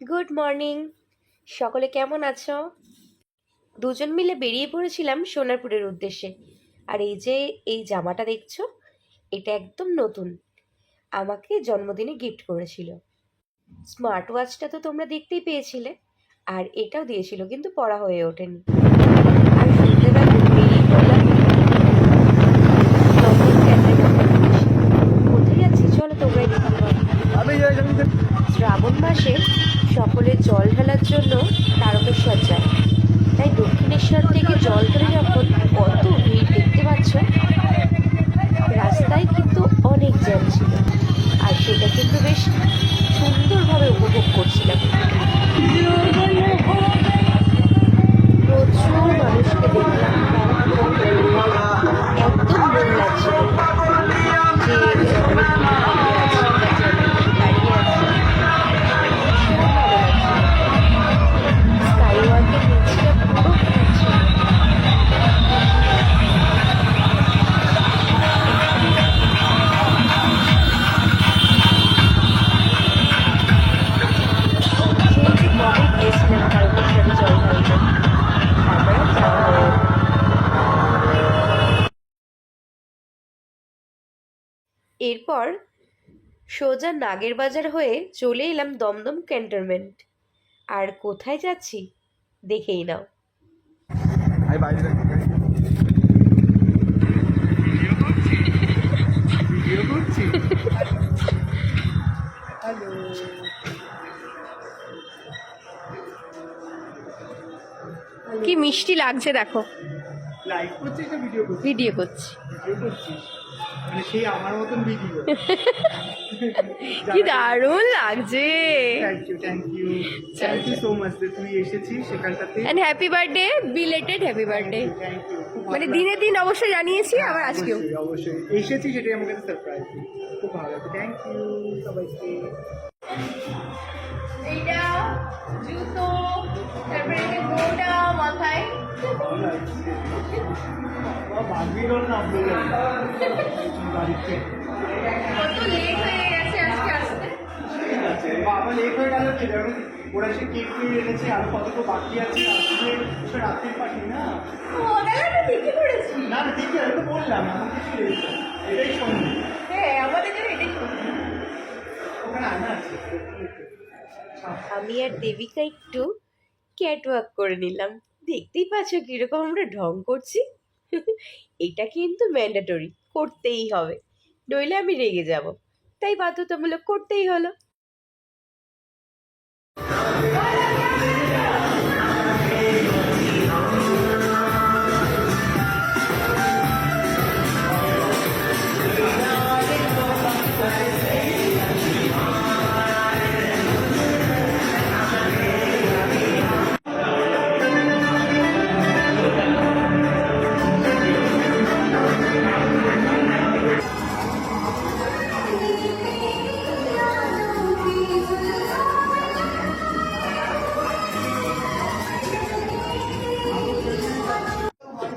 Good morning. সকলে কেমন আছো? দুজন মিলে বেরিয়ে পড়েছিলাম সোনারপুরের উদ্দেশ্যে। আর এই যে এই জামাটা দেখছ এটা একদম নতুন। আমাকে জন্মদিনে গিফট করেছিল। স্মার্ট ওয়াচটা তো তোমরা দেখতেই পেয়েছিলে আর এটাও দিয়েছিল কিন্তু পড়া হয়ে ওঠেনি। আর সন্ধ্যেবেলা বেরিয়ে পড়লাম। নতুন ক্যাফেটার উদ্দেশ্যে। কোথায় যাচ্ছি? চলো তোমরাই দেখতে পাবো শ্রাবণ মাসে সকলে জল ঢালার জন্য তারকেশ্বর যায়। তাই দক্ষিণেশ্বর থেকে জল ধরে যখন কত ভিড় দেখতে পাচ্ছ, রাস্তায় কিন্তু অনেক জ্যাম ছিল। আর সেটা কিন্তু বেশ সুন্দরভাবে উপভোগ করছিলাম। এরপর সোজা নাগের বাজার হয়ে চলে এলাম দমদম ক্যান্টনমেন্ট। আর কোথায় যাচ্ছি দেখেই নাও। করছি? কি মিষ্টি লাগছে দেখো। ভিডিও করছি ভিডিও করছিস মানে সেই আমার মতন ভিডিও কি দারুণ লাগছে। Thank you thank you thank you so much যে তুই এসেছিস সেখানটাতে। And happy birthday belated happy birthday thank you মানে দিনে দিন অবশ্যই জানিয়েছি আবার আজকেও। অবশ্যই অবশ্যই। এসেছি সেটাই আমার কাছে সারপ্রাইজ খুব ভালো লাগে থ্যাংক ইউ সবাইকে। এইটা জুতো তারপরে বাবা ওর নাম বলে বাড়িতে কত লেট হয়ে গেছে আজকে আসতে? ঠিক আছে বাবা লেট হয়ে গেল কি ওরা সে কেক নিয়ে এনেছে আর কতটা বাকি আছে রাত্রির পাখি না? ও তাহলে আমি ঠিকই করেছি। না না ঠিকই আমি তো বললাম এমন কিছু এটাই হ্যাঁ আমাদের জন্য এটাই করছি ওখানে আনা আছে। আমি আর দেবিকা একটু ক্যাটওয়াক করে নিলাম। দেখতেই পাচ্ছ কীরকম আমরা ঢং করছি। এটা কিন্তু ম্যান্ডেটরি করতেই হবে। নইলে আমি রেগে যাব। তাই বাধ্যতামূলক করতেই হলো।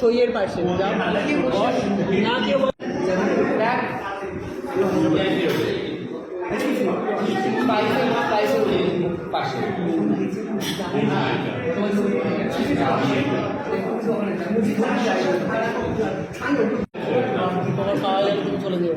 সইয়ের পাশে। না কেউ পাশে। তোমার খাওয়া গেলে তুমি চলে যাবে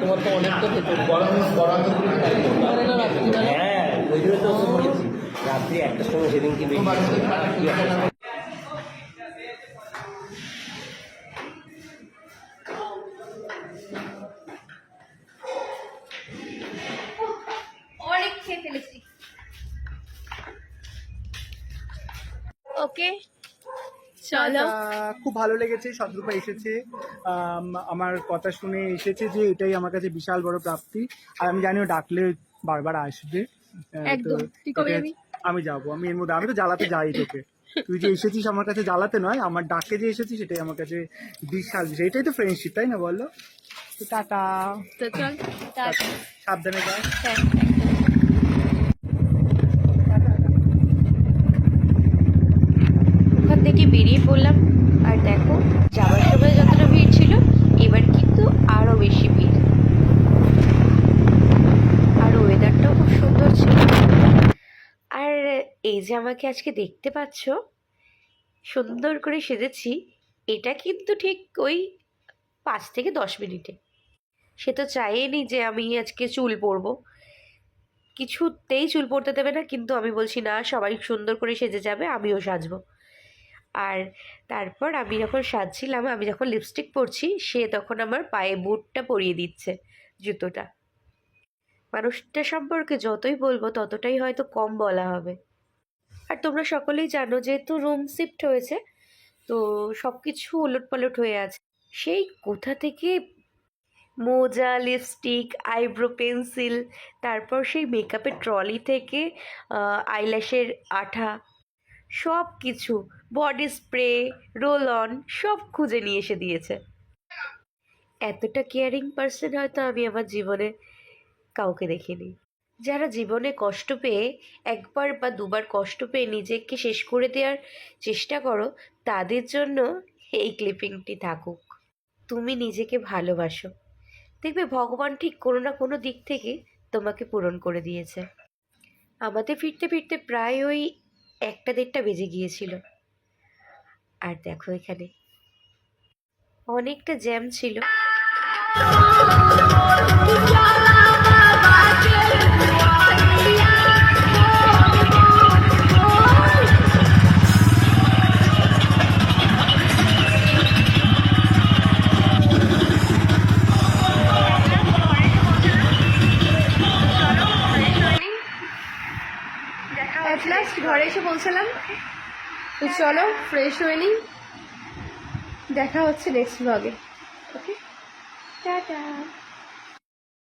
তোমার তো অনেকটা খেতে না রাত্রিবেলা হ্যাঁ ওই জন্য তো বলেছি। রাত্রি একটার সময় সেদিনকে বেরিয়ে ওকে চলো। খুব ভালো লেগেছে শতরূপা এসেছে। আমার কথা শুনে এসেছে যে এটাই আমার কাছে বিশাল বড় প্রাপ্তি। আর আমি জানি ও ডাকলে বারবার আসবে। একদম। আমি যাব। আমি এর মধ্যে আমি তো জ্বালাতে যাই তোকে। তুই যে এসেছিস আমার কাছে জ্বালাতে নয় আমার ডাকে যে এসেছিস সেটাই আমার কাছে বিশাল বিষয়। এটাই তো ফ্রেন্ডশিপ তাই না বলো? টাটা। সাবধানে যাও হ্যাঁ ওখান থেকে বেরিয়ে পড়লাম। আর দেখো যাওয়ার সময় যতটা ভিড় ছিল, এবার কিন্তু আরও বেশি ভিড়। আর ওয়েদারটাও খুব সুন্দর ছিল। আর এই যে আমাকে আজকে দেখতে পাচ্ছ, সুন্দর করে সেজেছি, এটা কিন্তু ঠিক ওই পাঁচ থেকে দশ মিনিটে। সে তো চাইনি যে আমি আজকে চুল পরবো। কিছুতেই চুল পরতে দেবে না, কিন্তু আমি বলছি, না, সবাই সুন্দর করে সেজে যাবে, আমিও সাজবো। আর তারপর আমি যখন সাজছিলাম, আমি যখন লিপস্টিক পরছি, সে তখন আমার পায়ে বুটটা পরিয়ে দিচ্ছে জুতোটা। মানুষটা সম্পর্কে যতই বলব, ততটাই হয়তো কম বলা হবে। আর তোমরা সকলেই জানো, যেহেতু রুম শিফট হয়েছে, তো সব কিছু ওলট পালট হয়ে আছে। সেই কোথা থেকে মোজা লিপস্টিক আইব্রো পেন্সিল তারপর সেই মেকআপের ট্রলি থেকে আইল্যাশের আঠা সব কিছু বডি স্প্রে রোল অন সব খুঁজে নিয়ে এসে দিয়েছে। এতটা কেয়ারিং পার্সন হয়তো আমি আমার জীবনে কাউকে দেখিনি। যারা জীবনে কষ্ট পেয়ে, একবার বা দুবার কষ্ট পেয়ে নিজেকে শেষ করে দেওয়ার চেষ্টা করো, তাদের জন্য এই ক্লিপিংটি থাকুক। তুমি নিজেকে ভালোবাসো। দেখবে ভগবান ঠিক কোনো না কোনো দিক থেকে তোমাকে পূরণ করে দিয়েছে। আমাদের ফিরতে ফিরতে প্রায় ওই একটা দেড়টা বেজে গিয়েছিল। আর দেখো এখানে অনেকটা জ্যাম ছিল। এসে পৌঁছালাম। তো চলো ফ্রেশ হয়ে নিই। দেখা হচ্ছে নেক্সট ব্লগে ওকে টাটা।